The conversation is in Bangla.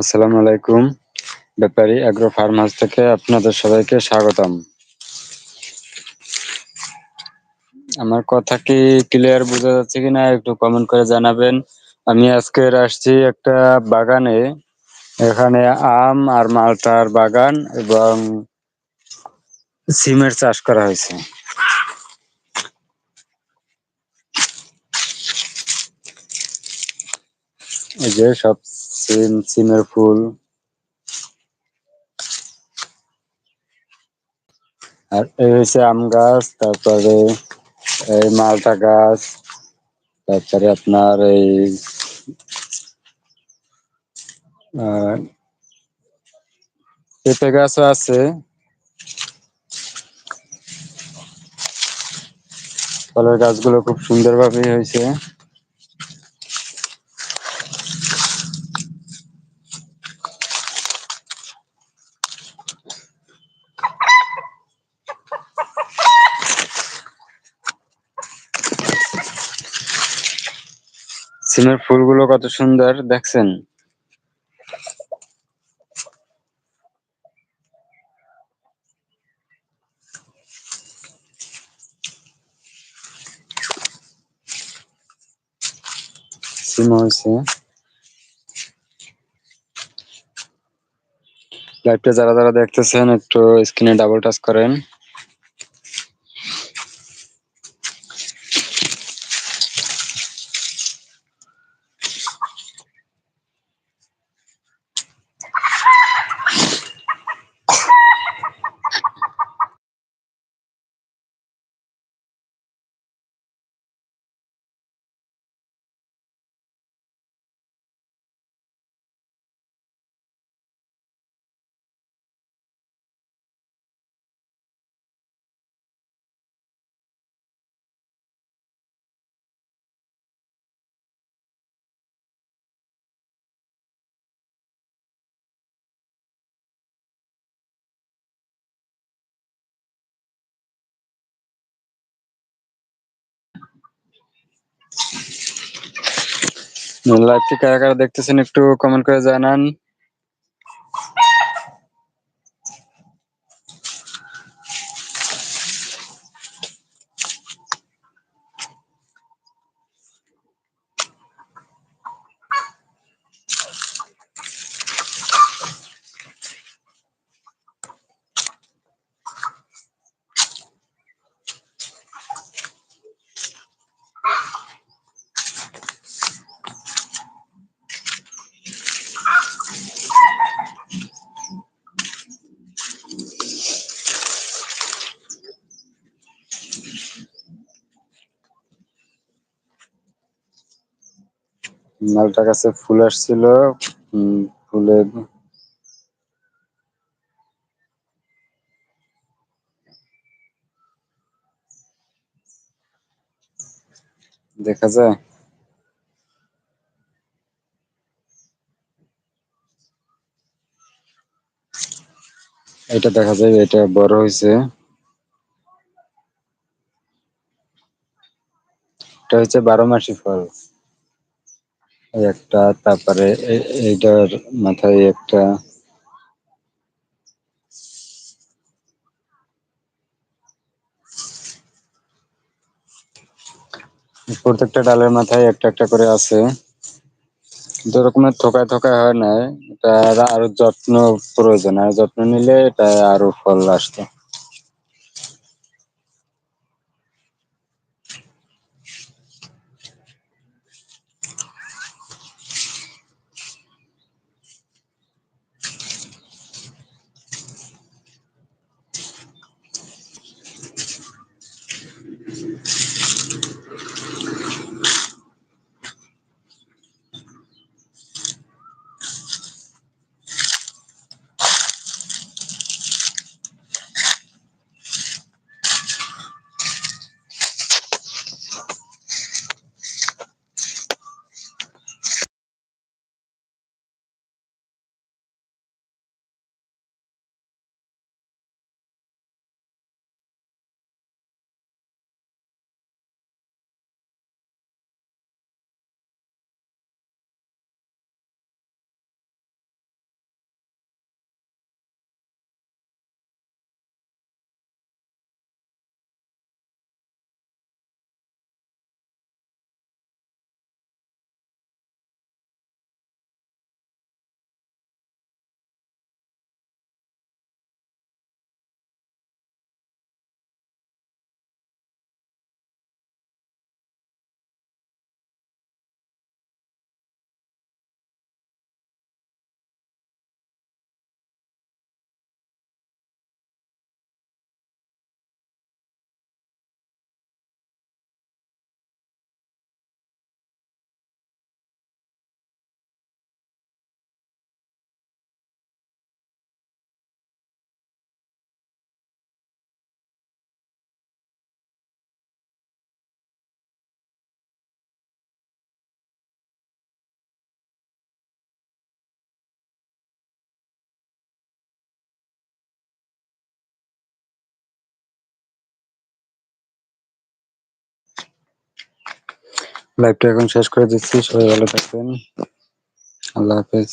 আসসালামু আলাইকুম। ব্যাপারী অ্যাগ্রো ফার্ম হাউস থেকে আপনাদের সবাইকে স্বাগতম। আমার কথা কি ক্লিয়ার বোঝা যাচ্ছে কিনা একটু কমেন্ট করে জানাবেন। আমি আজকে আসছি একটা বাগানে। এখানে আম আর মালটার বাগান এবং সিমের চাষ করা হয়েছে। এই যে সব সিম, সিমের ফুল। আর এই হচ্ছে আম গাছ, তারপরে এই মালটা গাছ, তারপরে আপনার এই পেঁপে গাছও আছে। ফলের গাছগুলো খুব সুন্দরভাবে হয়েছে সিমের ফুলগুলো কত সুন্দর দেখছেন? সিম হয়েছে। লাইভটা যারা যারা দেখতেছেন, একটু স্ক্রিনে ডাবল টাচ করেন। লাইভটি কারা কারা দেখতেছেন একটু কমেন্ট করে জানান। মালটা গাছে ফুল আসছিল। উম, ফুলের দেখা যায়। এটা দেখা যায় এটা বড় হয়েছে। এটা হচ্ছে বারো মাসি ফল। একটা, তারপরে এ- এইটার মাথায় একটা প্রত্যেকটা ডালের মাথায় একটা একটা করে আছে। কিন্তু এরকমের থোকায় থোকায় হয় না এটা আরও যত্ন প্রয়োজন। আর যত্ন নিলে এটা আরও ফল আসতো। লাইভটা এখন শেষ করে দিচ্ছি সবাই ভালো থাকবেন আল্লাহ হাফেজ